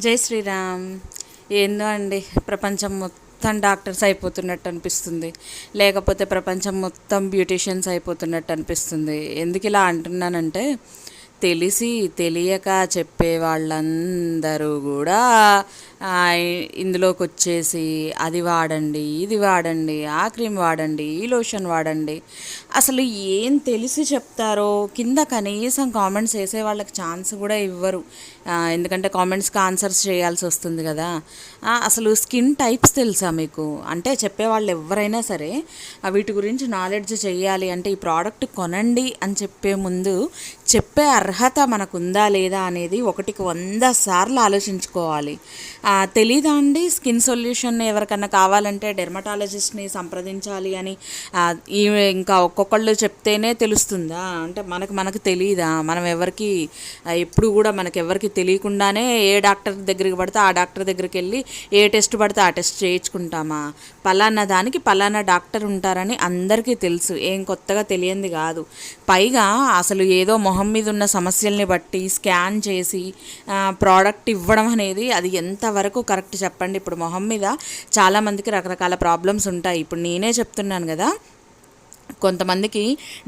జై శ్రీరామ్. ఏందో అండి ప్రపంచం మొత్తం డాక్టర్స్ అయిపోతున్నట్టు అనిపిస్తుంది. లేకపోతే ప్రపంచం మొత్తం బ్యూటీషియన్స్ అయిపోతున్నట్టు అనిపిస్తుంది. ఎందుకు ఇలా అంటున్నానంటే తెలిసి తెలియక చెప్పే వాళ్ళందరూ కూడా ఇందులోకి వచ్చేసి అది వాడండి ఇది వాడండి ఆ క్రీమ్ వాడండి ఈ లోషన్ వాడండి. అసలు ఏం తెలిసి చెప్తారో కింద కనీసం కామెంట్స్ వేసే వాళ్ళకి ఛాన్స్ కూడా ఇవ్వరు. ఎందుకంటే కామెంట్స్కి ఆన్సర్స్ చేయాల్సి వస్తుంది కదా. అసలు స్కిన్ టైప్స్ తెలుసా మీకు? అంటే చెప్పేవాళ్ళు ఎవరైనా సరే వీటి గురించి నాలెడ్జ్ చేయాలి అంటే ఈ ప్రోడక్ట్ కొనండి అని చెప్పే ముందు చెప్పే అర్హత మనకు ఉందా లేదా అనేది ఒకటికి వంద సార్లు ఆలోచించుకోవాలి. తెలీదా అండి? స్కిన్ సొల్యూషన్ ఎవరికన్నా కావాలంటే డెర్మటాలజిస్ట్ని సంప్రదించాలి అని ఈ ఇంకా ఒక్కొక్కళ్ళు చెప్తేనే తెలుస్తుందా? అంటే మనకు మనకు తెలియదా మనం ఎవరికి ఎప్పుడు కూడా మనకి ఎవరికి తెలియకుండానే ఏ డాక్టర్ దగ్గరికి పడితే ఆ డాక్టర్ దగ్గరికి వెళ్ళి ఏ టెస్ట్ పడితే ఆ టెస్ట్ చేయించుకుంటామా? పలానా దానికి పలానా డాక్టర్ ఉంటారని అందరికీ తెలుసు. ఏం కొత్తగా తెలియంది కాదు. పైగా అసలు ఏదో మొహం మీద ఉన్న సమస్యల్ని బట్టి స్కాన్ చేసి ప్రోడక్ట్ ఇవ్వడం అనేది అది ఎంతవరకు వరకు కరెక్ట్ చెప్పండి. ఇప్పుడు మొహం మీద చాలామందికి రకరకాల ప్రాబ్లమ్స్ ఉంటాయి. ఇప్పుడు నేనే చెప్తున్నాను కదా కొంతమందికి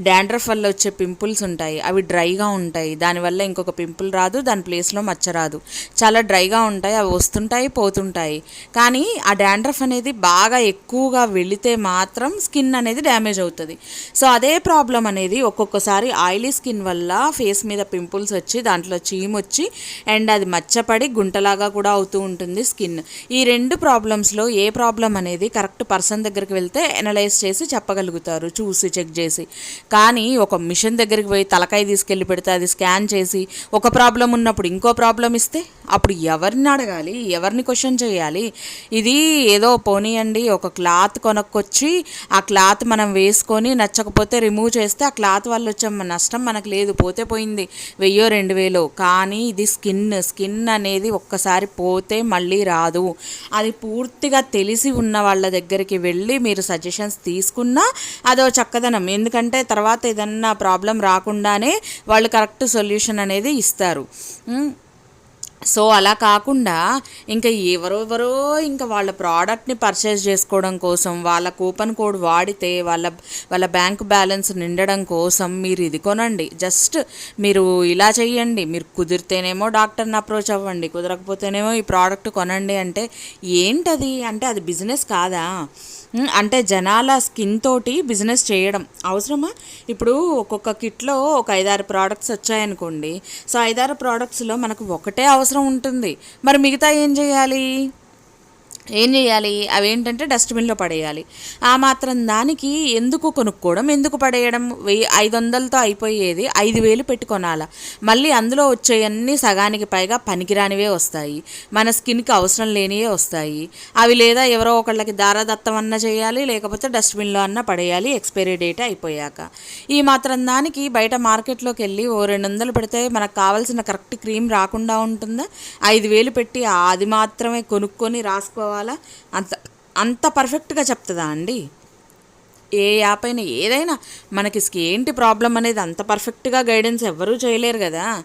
డాండ్రఫ్ వల్ల వచ్చే పింపుల్స్ ఉంటాయి అవి డ్రైగా ఉంటాయి. దానివల్ల ఇంకొక పింపుల్ రాదు దాని ప్లేస్లో మచ్చ రాదు. చాలా డ్రైగా ఉంటాయి అవి వస్తుంటాయి పోతుంటాయి. కానీ ఆ డాండ్రఫ్ అనేది బాగా ఎక్కువగా వెళితే మాత్రం స్కిన్ అనేది డ్యామేజ్ అవుతుంది. సో అదే ప్రాబ్లం అనేది ఒక్కొక్కసారి ఆయిలీ స్కిన్ వల్ల ఫేస్ మీద పింపుల్స్ వచ్చి దాంట్లో చీమ్ వచ్చి అండ్ అది మచ్చపడి గుంటలాగా కూడా అవుతూ ఉంటుంది స్కిన్. ఈ రెండు ప్రాబ్లమ్స్లో ఏ ప్రాబ్లం అనేది కరెక్ట్ పర్సన్ దగ్గరికి వెళ్తే ఎనలైజ్ చేసి చెప్పగలుగుతారు చూసి చెక్ చేసి. కానీ ఒక మిషన్ దగ్గరికి పోయి తలకాయ తీసుకెళ్ళి పెడితే అది స్కాన్ చేసి ఒక ప్రాబ్లం ఉన్నప్పుడు ఇంకో ప్రాబ్లం ఇస్తే అప్పుడు ఎవరిని అడగాలి? ఎవరిని క్వశ్చన్ చేయాలి? ఇది ఏదో పోనీయండి ఒక క్లాత్ కొనుక్కొచ్చి ఆ క్లాత్ మనం వేసుకొని నచ్చకపోతే రిమూవ్ చేస్తే ఆ క్లాత్ వల్ల వచ్చే నష్టం మనకు లేదు పోతే పోయింది. వెయ్యో రెండు వేలో. కానీ ఇది స్కిన్ స్కిన్ అనేది ఒక్కసారి పోతే మళ్ళీ రాదు. అది పూర్తిగా తెలిసి ఉన్న వాళ్ళ దగ్గరికి వెళ్ళి మీరు సజెషన్స్ తీసుకున్నా అదో చక్కదనం ఎందుకంటే తర్వాత ఏదన్నా ప్రాబ్లం రాకుండానే వాళ్ళు కరెక్ట్ సొల్యూషన్ అనేది ఇస్తారు. సో అలా కాకుండా ఇంకా ఎవరెవరో ఇంకా వాళ్ళ ప్రోడక్ట్ని పర్చేస్ చేసుకోవడం కోసం వాళ్ళ కూపన్ కోడ్ వాడితే వాళ్ళ వాళ్ళ బ్యాంక్ బ్యాలెన్స్ నిండడం కోసం మీరు ఇది కొనండి. జస్ట్ మీరు ఇలా చేయండి మీరు కుదిరితేనేమో డాక్టర్ని అప్రోచ్ అవ్వండి. కుదరకపోతేనేమో ఈ ప్రోడక్ట్ కొనండి అంటే ఏంటది? అంటే అది బిజినెస్ కాదా? అంటే జనాల స్కిన్ తోటి బిజినెస్ చేయడం అవసరమా? ఇప్పుడు ఒక్కొక్క కిట్లో ఒక ఐదారు ప్రోడక్ట్స్ వచ్చాయనుకోండి. సో ఐదారు ప్రోడక్ట్స్లో మనకు ఒకటే అవసరం ఉంటుంది. మరి మిగతా ఏం చేయాలి? ఏం చేయాలి? అవేంటంటే డస్ట్బిన్లో పడేయాలి. ఆ మాత్రం దానికి ఎందుకు కొనుక్కోవడం ఎందుకు పడేయడం? వెయ్యి ఐదు వందలతో అయిపోయేది ఐదు వేలు పెట్టుకొనాలా మళ్ళీ అందులో వచ్చేయన్నీ సగానికి పైగా పనికిరానివే వస్తాయి. మన స్కిన్కి అవసరం లేనివే వస్తాయి. అవి లేదా ఎవరో ఒకళ్ళకి దారదత్తం అన్న చేయాలి లేకపోతే డస్ట్బిన్లో అన్న పడేయాలి ఎక్స్పైరీ డేట్ అయిపోయాక. ఈ మాత్రం దానికి బయట మార్కెట్లోకి వెళ్ళి ఓ రెండు వందలు పెడితే మనకు కావాల్సిన కరెక్ట్ క్రీమ్ రాకుండా ఉంటుందా? ఐదు వేలు పెట్టి అది మాత్రమే కొనుక్కొని రాసుకోవాలి? అంత అంత పర్ఫెక్ట్గా చెప్తుందా అండి? ఏ యాప్ అయినా ఏదైనా మనకి ఏంటి ప్రాబ్లం అనేది అంత పర్ఫెక్ట్గా గైడెన్స్ ఎవ్వరూ చేయలేరు కదా.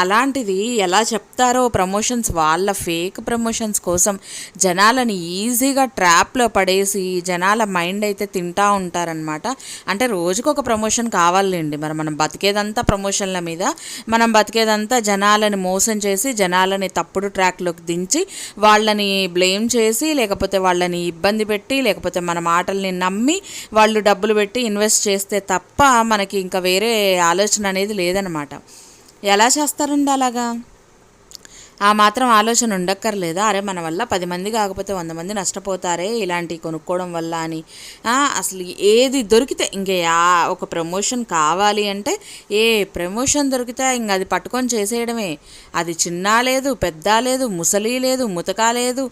అలాంటిది ఎలా చెప్తారో ప్రమోషన్స్ వాళ్ళ ఫేక్ ప్రమోషన్స్ కోసం జనాలని ఈజీగా ట్రాప్లో పడేసి జనాల మైండ్ అయితే తింటా ఉంటారనమాట అంటే రోజుకొక ఒక ప్రమోషన్ కావాలండి. మరి మనం బతికేదంతా ప్రమోషన్ల మీద మనం బతికేదంతా జనాలని మోసం చేసి జనాలని తప్పుడు ట్రాక్లోకి దించి వాళ్ళని బ్లేమ్ చేసి లేకపోతే వాళ్ళని ఇబ్బంది పెట్టి లేకపోతే మన మాటల్ని నమ్మి వాళ్ళు డబ్బులు పెట్టి ఇన్వెస్ట్ చేస్తే తప్ప మనకి ఇంకా వేరే ఆలోచన అనేది లేదనమాట ఎలా చేస్తారండి అలాగా? ఆ మాత్రం ఆలోచన ఉండక్కర్లేదా. అరే మన వల్ల పది మంది కాకపోతే వంద మంది నష్టపోతారే ఇలాంటివి కొనుక్కోవడం వల్ల అని. అసలు ఏది దొరికితే ఇంకే ఒక ప్రమోషన్ కావాలి అంటే ఏ ప్రమోషన్ దొరికితే ఇంక అది పట్టుకొని చేసేయడమే. అది చిన్న లేదు పెద్ద లేదు ముసలి లేదు ముతక లేదు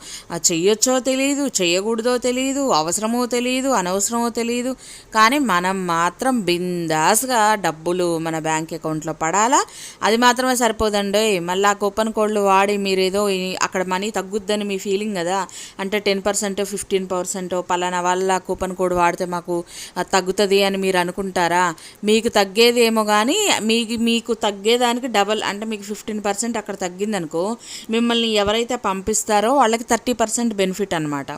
చెయ్యొచ్చో తెలియదు చేయకూడదో తెలియదు అవసరమో తెలియదు అనవసరమో తెలియదు కానీ మనం మాత్రం బిందాస్గా డబ్బులు మన బ్యాంక్ అకౌంట్లో పడాలా? అది మాత్రమే సరిపోదండి మళ్ళీ ఆ కూపన్ కోడ్లు వాడి మీరేదో అక్కడ మనీ తగ్గుద్దని మీ ఫీలింగ్ కదా? అంటే టెన్ పర్సెంట్ ఫిఫ్టీన్ పర్సెంట్ పలానా వాళ్ళ కూపన్ కోడ్ వాడితే మాకు తగ్గుతుంది అని మీరు అనుకుంటారా? మీకు తగ్గేది ఏమో కానీ మీకు మీకు తగ్గేదానికి డబల్ అంటే మీకు ఫిఫ్టీన్ పర్సెంట్ అక్కడ తగ్గిందనుకో మిమ్మల్ని ఎవరైతే పంపిస్తారో వాళ్ళకి థర్టీ పర్సెంట్ బెనిఫిట్ అనమాట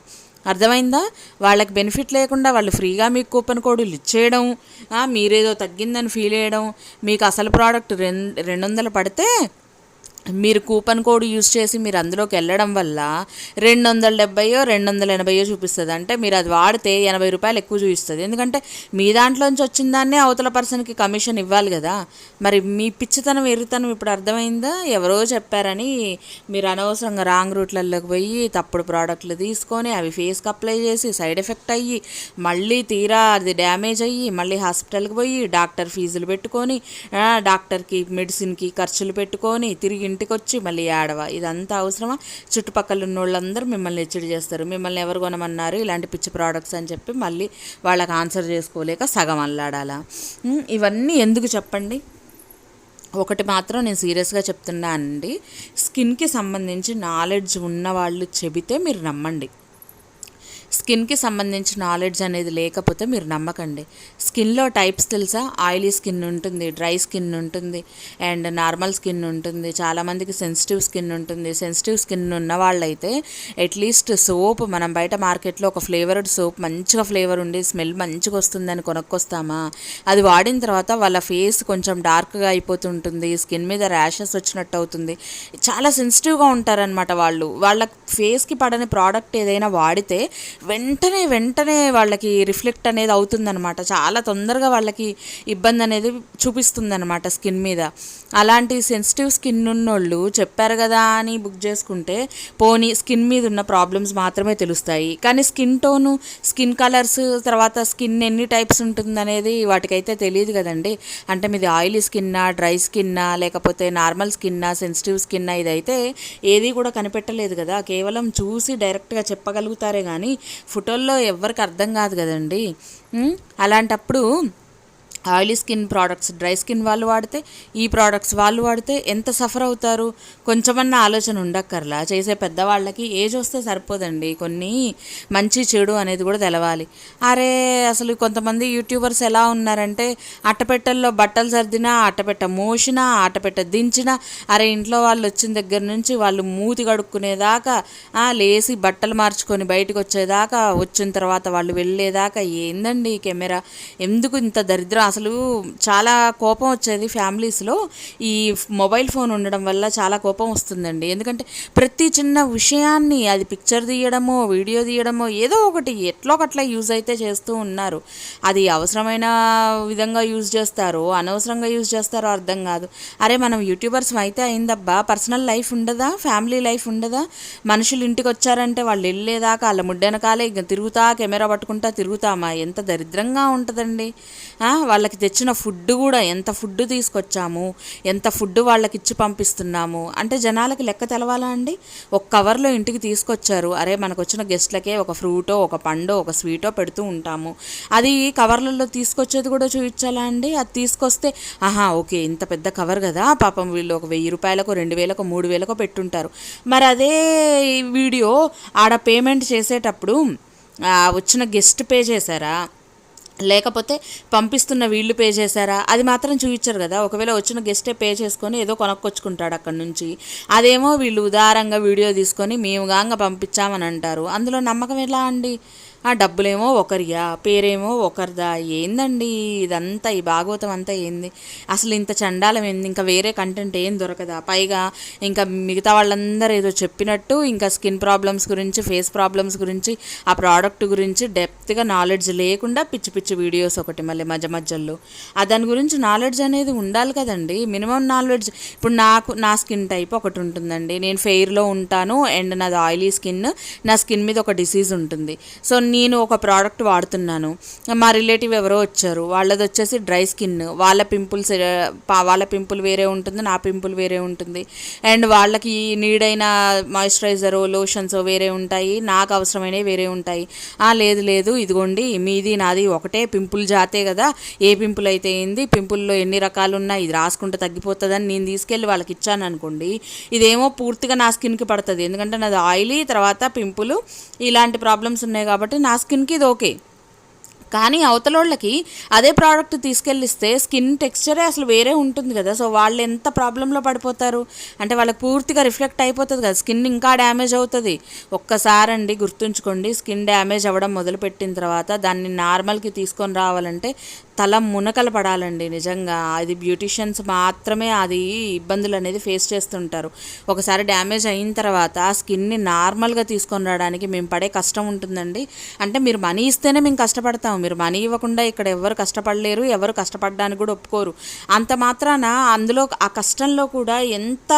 అర్థమైందా? వాళ్ళకి బెనిఫిట్ లేకుండా వాళ్ళు ఫ్రీగా మీకు కూపన్ కోడ్లు ఇచ్చేయడం మీరేదో తగ్గిందని ఫీల్ చేయడం మీకు అసలు ప్రోడక్ట్ రెండు రెండు వందలు పడితే మీరు కూపన్ కోడ్ యూస్ చేసి మీరు అందులోకి వెళ్ళడం వల్ల రెండు వందల డెబ్బయో రెండు వందల ఎనభైయో చూపిస్తుంది. అంటే మీరు అది వాడితే ఎనభై రూపాయలు ఎక్కువ చూపిస్తుంది. ఎందుకంటే మీ దాంట్లోంచి వచ్చిన దాన్నే అవతల పర్సన్కి కమిషన్ ఇవ్వాలి కదా. మరి మీ పిచ్చితనం ఎరుతనం ఇప్పుడు అర్థమైందా? ఎవరో చెప్పారని మీరు అనవసరంగా రాంగ్ రూట్లలోకి పోయి తప్పుడు ప్రోడక్ట్లు తీసుకొని అవి ఫేస్కి అప్లై చేసి సైడ్ ఎఫెక్ట్ అయ్యి మళ్ళీ తీరా అది డ్యామేజ్ అయ్యి మళ్ళీ హాస్పిటల్కి పోయి డాక్టర్ ఫీజులు పెట్టుకొని డాక్టర్కి మెడిసిన్కి ఖర్చులు పెట్టుకొని తిరిగి ఇంటికి వచ్చి మళ్ళీ ఆడవ ఇదంతా అవసరమా? చుట్టుపక్కల ఉన్న వాళ్ళందరూ మిమ్మల్ని హెచ్చడి చేస్తారు. మిమ్మల్ని ఎవరు కొనమన్నారు? ఇలాంటి పిచ్చి ప్రోడక్ట్స్ అని చెప్పి మళ్ళీ వాళ్ళకి ఆన్సర్ చేసుకోలేక సగం అల్లాడాలా? ఇవన్నీ ఎందుకు చెప్పండి? ఒకటి మాత్రం నేను సీరియస్గా చెప్తున్నానండి స్కిన్కి సంబంధించి నాలెడ్జ్ ఉన్న వాళ్ళు చెబితే మీరు నమ్మండి. స్కిన్కి సంబంధించిన నాలెడ్జ్ అనేది లేకపోతే మీరు నమ్మకండి. స్కిన్లో టైప్స్ తెలుసా? ఆయిలీ స్కిన్ ఉంటుంది డ్రై స్కిన్ ఉంటుంది అండ్ నార్మల్ స్కిన్ ఉంటుంది చాలామందికి సెన్సిటివ్ స్కిన్ ఉంటుంది. సెన్సిటివ్ స్కిన్ ఉన్న వాళ్ళైతే అట్లీస్ట్ సోప్ మనం బయట మార్కెట్లో ఒక ఫ్లేవర్డ్ సోప్ మంచిగా ఫ్లేవర్ ఉండి స్మెల్ మంచిగా వస్తుందని కొనుక్కొస్తామా? అది వాడిన తర్వాత వాళ్ళ ఫేస్ కొంచెం డార్క్గా అయిపోతుంటుంది స్కిన్ మీద ర్యాషెస్ వచ్చినట్టు అవుతుంది. చాలా సెన్సిటివ్గా ఉంటారనమాట వాళ్ళు. వాళ్ళ ఫేస్కి పడని ప్రోడక్ట్ ఏదైనా వాడితే వెంటనే వెంటనే వాళ్ళకి రిఫ్లెక్ట్ అనేది అవుతుందనమాట చాలా తొందరగా వాళ్ళకి ఇబ్బంది అనేది చూపిస్తుందనమాట స్కిన్ మీద. అలాంటి సెన్సిటివ్ స్కిన్ ఉన్నోళ్ళు చెప్పారు కదా అని బుక్ చేసుకుంటే పోనీ స్కిన్ మీద ఉన్న ప్రాబ్లమ్స్ మాత్రమే తెలుస్తాయి. కానీ స్కిన్ టోను స్కిన్ కలర్స్ తర్వాత స్కిన్ ఎన్ని టైప్స్ ఉంటుందనేది వాటికైతే తెలియదు కదండి. అంటే మీది ఆయిలీ స్కిన్నా డ్రై స్కిన్నా లేకపోతే నార్మల్ స్కిన్నా సెన్సిటివ్ స్కిన్నా ఇదైతే ఏది కూడా కనిపెట్టలేదు కదా. కేవలం చూసి డైరెక్ట్గా చెప్పగలుగుతారే కానీ ఫోటోల్లో ఎవ్వరికి అర్థం కాదు కదండి. అలాంటప్పుడు oily skin products dry skin వాళ్ళు వాడితే ఈ ప్రోడక్ట్స్ వాళ్ళు వాడితే ఎంత సఫర్ అవుతారు? కొంచెమన్నా ఆలోచన ఉండక్కర్లా. చేసే పెద్దవాళ్ళకి ఏజ్ వస్తే సరిపోదండి. కొన్ని మంచి చెడు అనేది కూడా తెలవాలి. అరే అసలు కొంతమంది యూట్యూబర్స్ ఎలా ఉన్నారంటే అట్టపెట్టల్లో బట్టలు సర్దినా అట్టపెట్ట మోసినా అట్టపెట్ట దించినా అరే ఇంట్లో వాళ్ళు వచ్చిన దగ్గర నుంచి వాళ్ళు మూతి కడుక్కునేదాకా లేసి బట్టలు మార్చుకొని బయటకు వచ్చేదాకా వచ్చిన తర్వాత వాళ్ళు వెళ్ళేదాకా ఏందండి ఈ కెమెరా? ఎందుకు ఇంత దరిద్రం? అసలు చాలా కోపం వచ్చేది ఫ్యామిలీస్లో. ఈ మొబైల్ ఫోన్ ఉండడం వల్ల చాలా కోపం వస్తుందండి. ఎందుకంటే ప్రతి చిన్న విషయాన్ని అది పిక్చర్ తీయడమో వీడియో తీయడమో ఏదో ఒకటి ఎట్లో ఒకట్లా యూజ్ అయితే చేస్తూ ఉన్నారు. అది అవసరమైన విధంగా యూజ్ చేస్తారు అనవసరంగా యూజ్ చేస్తారో అర్థం కాదు. అరే మనం యూట్యూబర్స్ అయితే అయిందబ్బా. పర్సనల్ లైఫ్ ఉండదా? ఫ్యామిలీ లైఫ్ ఉండదా? మనుషులు ఇంటికి వచ్చారంటే వాళ్ళు వెళ్ళేదాకా వాళ్ళ ముడ్డెనకాలే ఇంకా తిరుగుతా కెమెరా పట్టుకుంటా తిరుగుతామా? ఎంత దరిద్రంగా ఉంటుందండి. ఆ, వాళ్ళకి తెచ్చిన ఫుడ్ కూడా ఎంత ఫుడ్ తీసుకొచ్చాము ఎంత ఫుడ్ వాళ్ళకి ఇచ్చి పంపిస్తున్నాము అంటే జనాలకి లెక్క తెలవాలా అండి? ఒక కవర్లో ఇంటికి తీసుకొచ్చారు. అరే మనకు వచ్చిన గెస్ట్లకే ఒక ఫ్రూటో ఒక పండో ఒక స్వీటో పెడుతూ ఉంటాము. అది కవర్లలో తీసుకొచ్చేది కూడా చూపించాలా అండి? అది తీసుకొస్తే ఆహా ఓకే ఇంత పెద్ద కవర్ కదా పాపం వీళ్ళు ఒక వెయ్యి రూపాయలకు రెండు వేలకు మూడు వేలకు పెట్టుంటారు. మరి అదే వీడియో ఆడ పేమెంట్ చేసేటప్పుడు వచ్చిన గెస్ట్ పే చేశారా? లేకపోతే పంపిస్తున్న వీళ్ళు పే చేశారా? అది మాత్రం చూపించరు కదా. ఒకవేళ వచ్చిన గెస్టే పే చేసుకొని ఏదో కొనుక్కొచ్చుకుంటాడు అక్కడ నుంచి. అదేమో వీళ్ళు ఉదారంగా వీడియో తీసుకొని మేము గాంగ పంపించామని అంటారు. అందులో నమ్మకం ఎలా అండి? ఆ డబ్బులేమో ఒకరియా పేరేమో ఒకరిదా ఏందండి ఇదంతా ఈ భాగవతం అంతా ఏంది? అసలు ఇంత చండాలం ఏంది? ఇంకా వేరే కంటెంట్ ఏం దొరకదా? పైగా ఇంకా మిగతా వాళ్ళందరూ ఏదో చెప్పినట్టు ఇంకా స్కిన్ ప్రాబ్లమ్స్ గురించి ఫేస్ ప్రాబ్లమ్స్ గురించి ఆ ప్రోడక్ట్ గురించి డెప్త్గా నాలెడ్జ్ లేకుండా పిచ్చి పిచ్చి వీడియోస్ ఒకటి మళ్ళీ మధ్య మధ్యలో. ఆ దాని గురించి నాలెడ్జ్ అనేది ఉండాలి కదండి. మినిమం నాలెడ్జ్ ఇప్పుడు నాకు నా స్కిన్ టైప్ ఒకటి ఉంటుందండి. నేను ఫెయిర్లో ఉంటాను అండ్ నాది ఆయిలీ స్కిన్ నా స్కిన్ మీద ఒక డిసీజ్ ఉంటుంది. సో నేను ఒక ప్రోడక్ట్ వాడుతున్నాను. మా రిలేటివ్ ఎవరో వచ్చారు. వాళ్ళది వచ్చేసి డ్రై స్కిన్ వాళ్ళ పింపుల్స్ వాళ్ళ పింపుల్ వేరే ఉంటుంది నా పింపుల్ వేరే ఉంటుంది. అండ్ వాళ్ళకి నీడ్ అయిన లోషన్స్ వేరే ఉంటాయి. నాకు అవసరమైనవి వేరే ఉంటాయి. లేదు లేదు ఇదిగోండి మీది నాది ఒకటే పింపుల్ జాతే కదా. ఏ పింపుల్ అయితే ఏంది పింపుల్లో ఎన్ని రకాలు ఉన్నాయి ఇది రాసుకుంటే తగ్గిపోతుందని నేను తీసుకెళ్ళి వాళ్ళకి ఇచ్చాను అనుకోండి. ఇదేమో పూర్తిగా నా స్కిన్కి పడుతుంది. ఎందుకంటే నాది ఆయిలీ తర్వాత పింపుల్ ఇలాంటి ప్రాబ్లమ్స్ ఉన్నాయి కాబట్టి నా స్కిన్కి ఇది ఓకే కానీ అవతలోళ్ళకి అదే ప్రోడక్ట్ తీసుకెళ్ళిస్తే స్కిన్ టెక్స్చరే అసలు వేరే ఉంటుంది కదా. సో వాళ్ళు ఎంత ప్రాబ్లంలో పడిపోతారు? అంటే వాళ్ళకి పూర్తిగా రిఫ్లెక్ట్ అయిపోతుంది కదా. స్కిన్ ఇంకా డ్యామేజ్ అవుతుంది. ఒక్కసారండి గుర్తుంచుకోండి స్కిన్ డ్యామేజ్ అవ్వడం మొదలుపెట్టిన తర్వాత దాన్ని నార్మల్కి తీసుకొని రావాలంటే తల మునకలు పడాలండి నిజంగా. అది బ్యూటిషియన్స్ మాత్రమే అది ఇబ్బందులు అనేది ఫేస్ చేస్తుంటారు. ఒకసారి డ్యామేజ్ అయిన తర్వాత ఆ స్కిన్ని నార్మల్గా తీసుకొని రావడానికి మేము పడే కష్టం ఉంటుందండి. అంటే మీరు మనీ ఇస్తేనే మేము కష్టపడతాం. మీరు మనీ ఇవ్వకుండా ఇక్కడ ఎవరు కష్టపడలేరు ఎవరు కష్టపడడానికి కూడా ఒప్పుకోరు. అంత మాత్రాన అందులో ఆ కష్టంలో కూడా ఎంత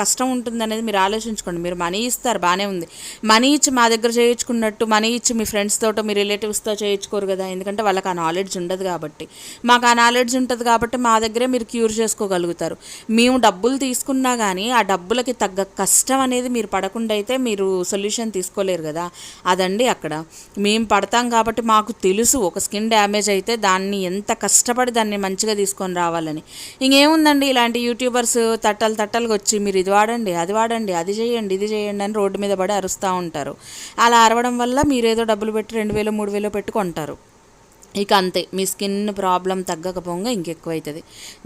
కష్టం ఉంటుందనేది మీరు ఆలోచించుకోండి. మీరు మనీ ఇస్తారు బాగానే ఉంది. మనీ ఇచ్చి మా దగ్గర చేయించుకున్నట్టు మనీ ఇచ్చి మీ ఫ్రెండ్స్ మీ రిలేటివ్స్తో చేయించుకోరు కదా. ఎందుకంటే వాళ్ళకి ఆ నాలెడ్జ్ ఉండదు కాబట్టి. మాకు ఆ నాలెడ్జ్ ఉంటుంది కాబట్టి మా దగ్గరే మీరు క్యూర్ చేసుకోగలుగుతారు. మేము డబ్బులు తీసుకున్నా కానీ ఆ డబ్బులకి తగ్గ కష్టం అనేది మీరు పడకుండా అయితే మీరు సొల్యూషన్ తీసుకోలేరు కదా. అదండి అక్కడ. మేము పడతాం కాబట్టి మాకు తెలుసు తెలుసు ఒక స్కిన్ డ్యామేజ్ అయితే దాన్ని ఎంత కష్టపడి దాన్ని మంచిగా తీసుకొని రావాలని. ఇంకేముందండి ఇలాంటి యూట్యూబర్స్ తట్టలు తట్టలుగా వచ్చి మీరు ఇది వాడండి అది వాడండి అది చేయండి ఇది చేయండి అని రోడ్డు మీద పడి అరుస్తూ ఉంటారు. అలా అరవడం వల్ల మీరేదో డబ్బులు పెట్టి రెండు వేలు మూడు వేలు పెట్టుకుంటారు. ఇక అంతే. మీ స్కిన్ ప్రాబ్లం తగ్గకపోగా ఇంకెక్కువైతుంది.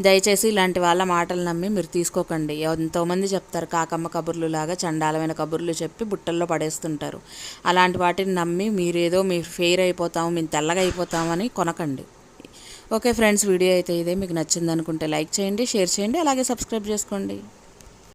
దయచేసి ఇలాంటి వాళ్ళ మాటలు నమ్మి మీరు తీసుకోకండి. ఎంతోమంది చెప్తారు కాకమ్మ కబుర్లు లాగా చండాలమైన కబుర్లు చెప్పి బుట్టల్లో పడేస్తుంటారు. అలాంటి వాటిని నమ్మి మీరేదో మీరు ఫెయిర్ అయిపోతాము మేము తెల్లగా అయిపోతామని కొనకండి. ఓకే ఫ్రెండ్స్ వీడియో అయితే ఇదే. మీకు నచ్చింది అనుకుంటే లైక్ చేయండి షేర్ చేయండి అలాగే సబ్స్క్రైబ్ చేసుకోండి.